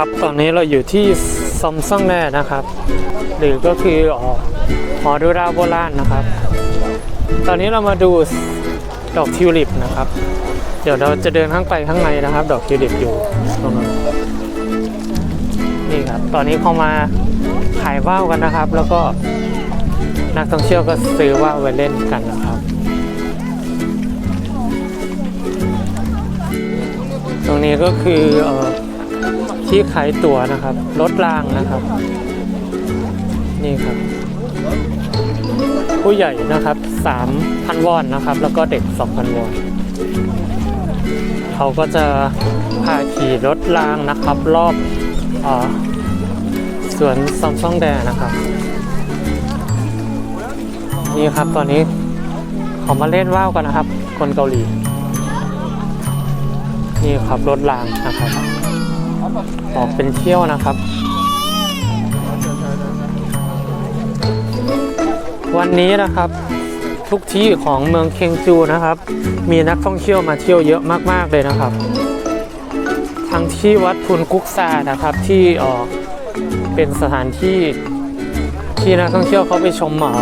ครับ ตอนนี้เราอยู่ที่ซอมซ่องแน่นะครับ หรือก็คือออหอดูดาโบราณนะครับ ตอนนี้เรามาดูดอกทิวลิปนะครับ เดี๋ยวเราจะเดินข้างไปข้างในนะครับ ดอกทิวลิปอยู่ตรงนั้นนี่ครับ ตอนนี้เขามาขายว่าวกันนะครับ แล้วก็นักท่องเที่ยวก็ซื้อว่าวไปเล่นกันนะครับตรงนี้ก็คืออ ที่ขายตั๋วนะครับ รถรางนะครับ นี่ครับ ผู้ใหญ่นะครับ 3,000 วอนนะครับ แล้วก็เด็ก 2,000 วอนเขาก็จะพาขี่รถรางนะครับ รอบออสวนซอมซ่องแดนะครับ นี่ครับตอนนี้เขามาเล่นว่าวกันนะครับ คนเกาหลี นี่ครับรถรางนะครับ ออกเป็นเที่ยวนะครับ วันนี้นะครับ ทุกที่ของเมืองเคงจูนะครับ มีนักท่องเที่ยวมาเที่ยวเยอะมาก ๆ เลยนะครับ ทั้งที่วัดพุนกุกซานะครับที่เออเป็นสถานที่ที่นักท่องเที่ยวเขาไปชมออ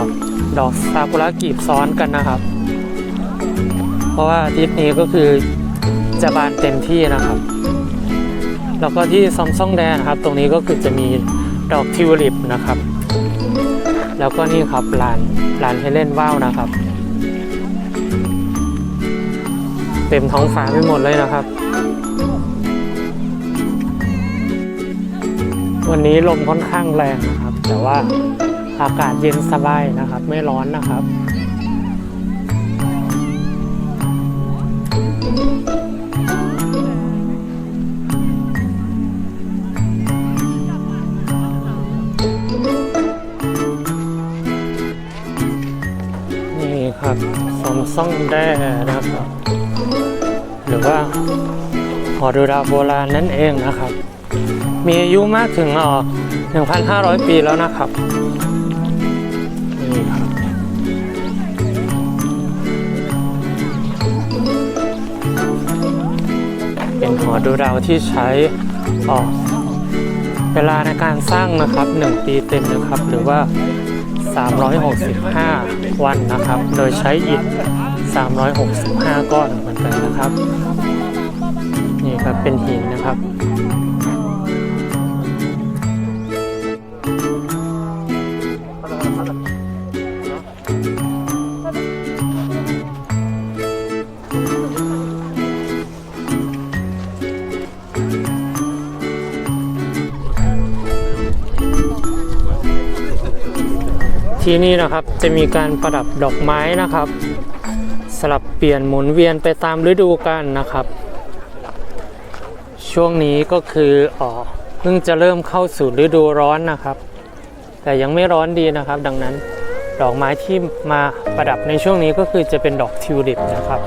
ดอกซากุระกีบซ้อนกันนะครับ เพราะว่าอาทิตย์นี้ก็คือจะบานเต็มที่นะครับ แล้วก็ที่ซอมซ่องแดนนะครับ ตรงนี้ก็คือจะมีดอกทิวลิปนะครับ แล้วก็นี่ครับลานลานให้เล่นว่าวนะครับ เต็มท้องฟ้าไปหมดเลยนะครับ วันนี้ลมค่อนข้างแรงนะครับ แต่ว่าอากาศเย็นสบายนะครับ ไม่ร้อนนะครับ ซ่องแด้นะครับ หรือว่าหอดูดาวโบราณนั่นเองนะครับ มีอายุมากถึงอ่อ1,500 ปีแล้วนะครับนี่ครับเป็นหอดูดาวที่ใช้อ่อเวลาในการสร้างนะครับ 1 ปีเต็มนะครับ หรือว่า 365 วันนะครับ โดยใช้อิฐ 365 ก้อนเหมือนกันนะครับ นี่ครับเป็นหินนะครับที่นี่นะครับจะมีการประดับดอกไม้นะครับสลับ เปลี่ยนหมุนเวียนไปตามฤดูกาลนะครับ ช่วงนี้ก็คืออ๋อเพิ่งจะเริ่มเข้าสู่ฤดูร้อนนะครับ แต่ยังไม่ร้อนดีนะครับ ดังนั้นดอกไม้ที่มาประดับในช่วงนี้ก็คือจะเป็นดอกทิวลิปนะครับ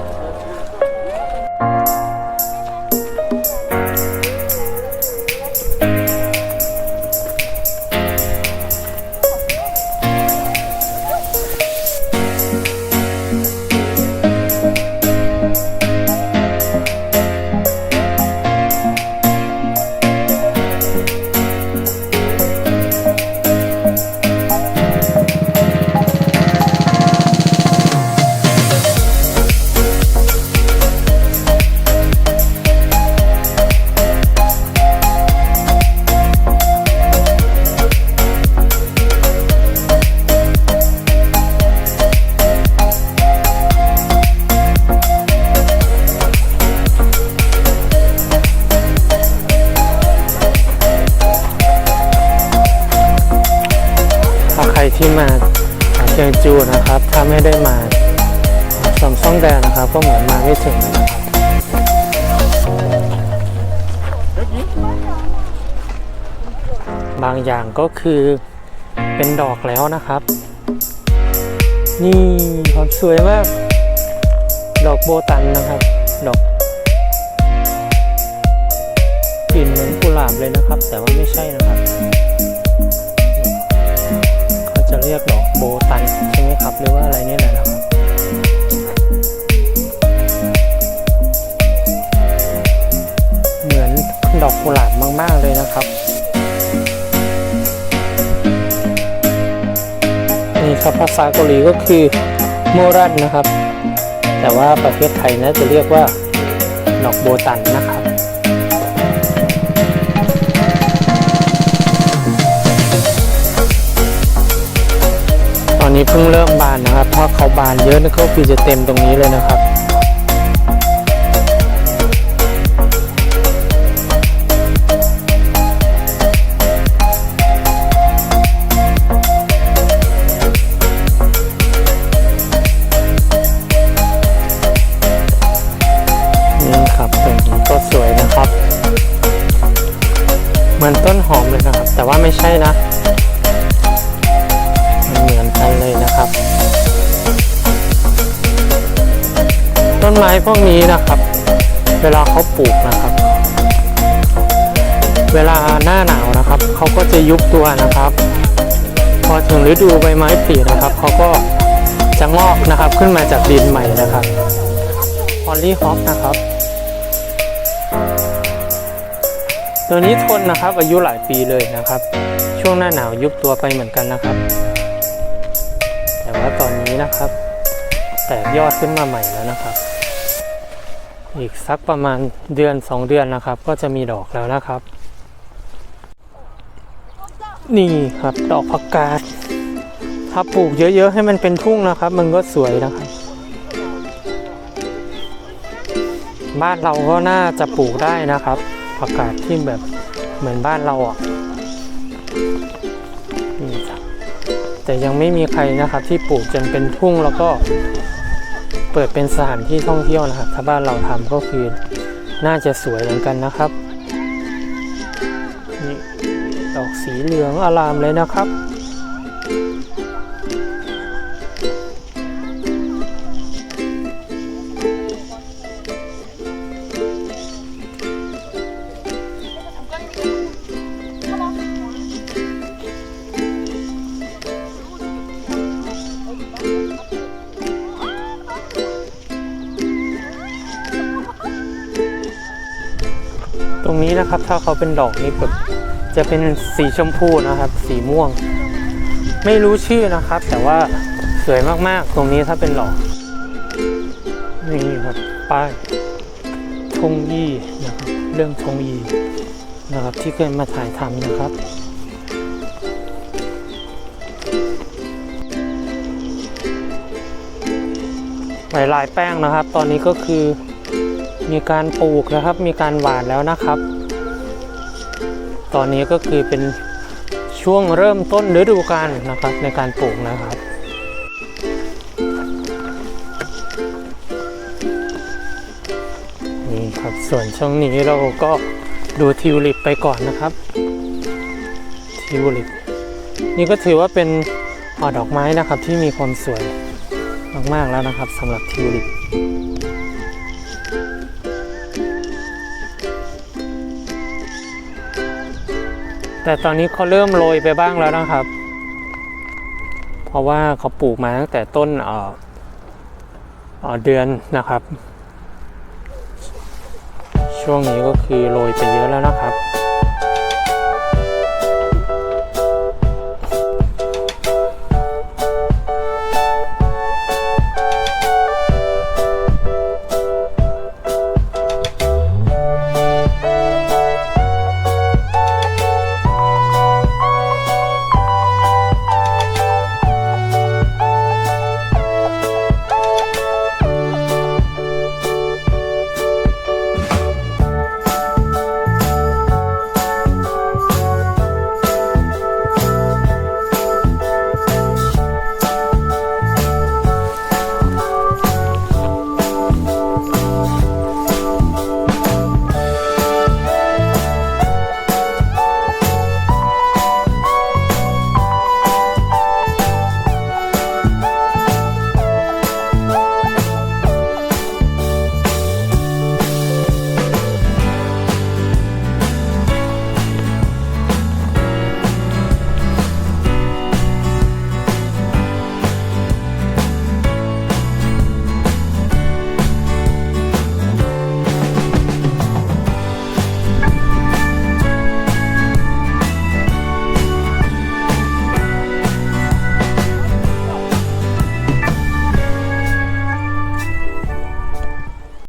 ไม่ได้มาซอมซ่องแดนนะครับ ก็เหมือนมาไม่ถึงนะครับบางอย่างก็คือเป็นดอกแล้วนะครับ นี่ครับสวยมาก ดอกโบตันนะครับ ดอกกลิ่นเหมือนกุหลาบเลยนะครับ แต่ว่าไม่ใช่นะครับ เรียกดอกโบตันใช่ไหมครับ หรือว่าอะไรนี่แหละนะครับเหมือนดอกกุหลาบมาก ๆ เลยนะครับนี่ครับภาษาเกาหลีก็คือโมรันนะครับ แต่ว่าประเทศไทยนะจะเรียกว่าดอกโบตันนะ นี้เพิ่งเริ่มบานนะครับเพราะเขาบานเยอะนี่ก็คือจะเต็มตรงนี้เลยนะครับนี่ครับตรงนี้ก็สวยนะครับเหมือนต้นหอมเลยนะครับ แต่ว่าไม่ใช่นะ ไม้พวกนี้นะครับ เวลาเขาปลูกนะครับ เวลาหน้าหนาวนะครับเขาก็จะยุบตัวนะครับ พอถึงฤดูใบไม้ผลินะครับเขาก็จะงอกนะครับขึ้นมาจากดินใหม่นะครับฮอลลี่ฮอปนะครับ ตัวนี้ทนนะครับอายุหลายปีเลยนะครับ ช่วงหน้าหนาวยุบตัวไปเหมือนกันนะครับ แต่ว่าตอนนี้นะครับ แตกยอดขึ้นมาใหม่แล้วนะครับ อีกสักประมาณเดือน 2 เดือนนะครับ ก็จะมีดอกแล้วนะครับ นี่ครับดอกผักกาดถ้าปลูกเยอะๆ ให้มันเป็นทุ่งนะครับ มันก็สวยนะครับ บ้านเราก็น่าจะปลูกได้นะครับผักกาดที่แบบเหมือนบ้านเราอะนี่ครับแต่ยังไม่มีใครนะครับที่ปลูกจนเป็นทุ่งแล้วก็ ปิดเป็นสถานที่ท่องเที่ยวนะครับ ถ้าบ้านเราทำก็คือน่าจะสวยเหมือนกันนะครับนี่ดอกสีเหลืองอลามเลยนะครับ นี้นะครับ ถ้าเขาเป็นดอกนี้แบบจะเป็นสีชมพูนะครับ สีม่วง ไม่รู้ชื่อนะครับ แต่ว่าสวยมากๆ ตรงนี้ถ้าเป็นดอกนี่ครับป้ายทงยี่นะครับ เรื่องทงยี่นะครับ ที่เคยมาถ่ายทำนะครับหลายลายๆแป้งนะครับ ตอนนี้ก็คือ มีการปลูกนะครับ มีการหว่านแล้วนะครับ ตอนนี้ก็คือเป็นช่วงเริ่มต้นฤดูกาลนะครับในการปลูกนะครับ นี่ครับส่วนช่วงนี้เราก็ดูทิวลิปไปก่อนนะครับ ทิวลิป นี่ก็ถือว่าเป็นออดอกไม้นะครับที่มีความสวยมากๆแล้วนะครับสำหรับทิวลิป แต่ตอนนี้เขาเริ่มโรยไปบ้างแล้วนะครับ เพราะว่าเขาปลูกมาตั้งแต่ต้นเออเดือนนะครับ ช่วงนี้ก็คือโรยไปเยอะแล้วนะครับ